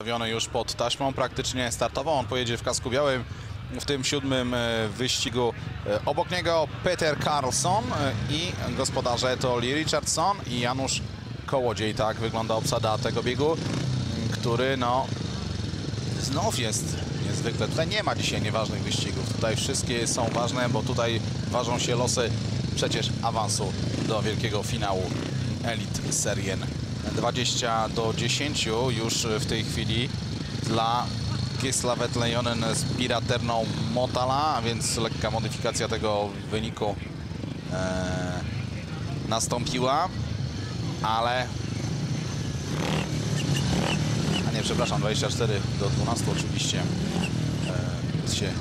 Stawiony już pod taśmą, praktycznie startował. On pojedzie w kasku białym w tym siódmym e, wyścigu. E, Obok niego Peter Carlson e, i gospodarze to Lee Richardson i Janusz Kołodziej. Tak wygląda obsada tego biegu, m, który no znów jest niezwykle. Tutaj nie ma dzisiaj nieważnych wyścigów. Tutaj wszystkie są ważne, bo tutaj ważą się losy przecież awansu do wielkiego finału Elite Serien. 20 do 10 już w tej chwili dla Gisłavet Lejonen z Piraterną Motala, a więc lekka modyfikacja tego wyniku e, nastąpiła, ale a nie, przepraszam, 24 do 12 oczywiście e, się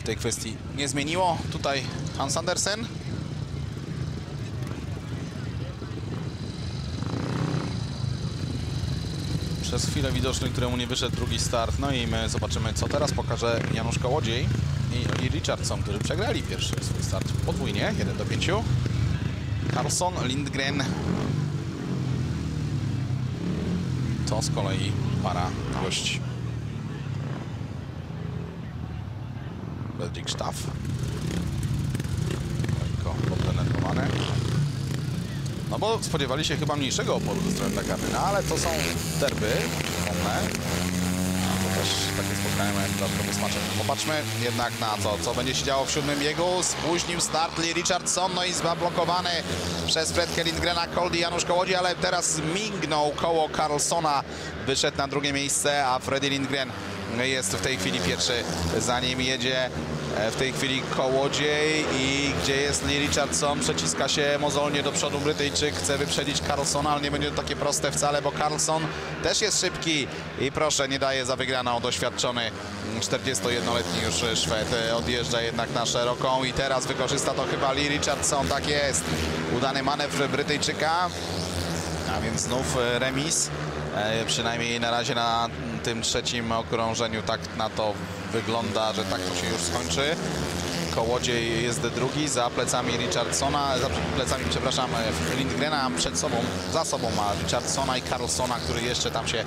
w tej kwestii nie zmieniło. Tutaj Hans Andersen. Przez chwilę widoczny, któremu nie wyszedł drugi start. No i my zobaczymy, co teraz pokaże Janusz Kołodziej i Lee Richardson, którzy przegrali pierwszy swój start podwójnie, 1 do 5. Carlson, Lindgren, to z kolei para gości. Bedrik Staff. No bo spodziewali się chyba mniejszego oporu ze strony Dagany, no ale to są derby, przypomnę. To też takie spotkanie mają dodatkowy smaczek. Popatrzmy jednak na to, co będzie się działo w siódmym biegu. Spóźnił start Lee Richardson, no i zablokowany przez Fredkę Lindgrena, Coldy Janusz Kołodzi, ale teraz mignął koło Carlsona, wyszedł na drugie miejsce, a Freddy Lindgren jest w tej chwili pierwszy, za nim jedzie e, w tej chwili Kołodziej i gdzie jest Lee Richardson, przeciska się mozolnie do przodu. Brytyjczyk, chce wyprzedzić Carlsona, ale nie będzie to takie proste wcale, bo Carlson też jest szybki i proszę, nie daje za wygraną. Doświadczony 41-letni już Szwed, E, odjeżdża jednak na szeroką i teraz wykorzysta to chyba Lee Richardson, tak jest, udany manewr Brytyjczyka, a więc znów e, remis, przynajmniej na razie na tym trzecim okrążeniu tak na to wygląda, że tak to się już skończy. Kołodziej jest drugi, za plecami Richardsona, za plecami, przepraszam, Lindgrena, przed sobą, za sobą ma Richardsona i Carlsona, który jeszcze tam się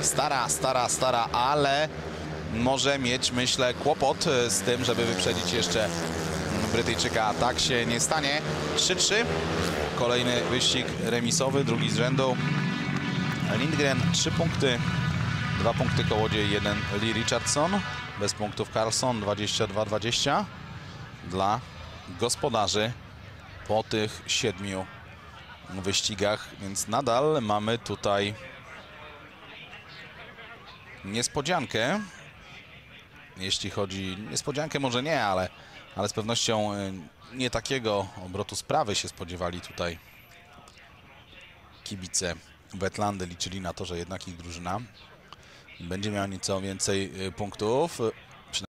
stara, stara, stara, ale może mieć, myślę, kłopot z tym, żeby wyprzedzić jeszcze Brytyjczyka. Tak się nie stanie. 3-3. Kolejny wyścig remisowy, drugi z rzędu. Lindgren 3 punkty, 2 punkty Kołodziej, 1 Lee Richardson. Bez punktów Carlson 22-20 dla gospodarzy po tych siedmiu wyścigach, więc nadal mamy tutaj niespodziankę. Jeśli chodzi, niespodziankę może nie, ale, ale z pewnością y, nie takiego obrotu sprawy się spodziewali tutaj kibice Wetlandy liczyli na to, że jednak ich drużyna będzie miała nieco więcej y, punktów.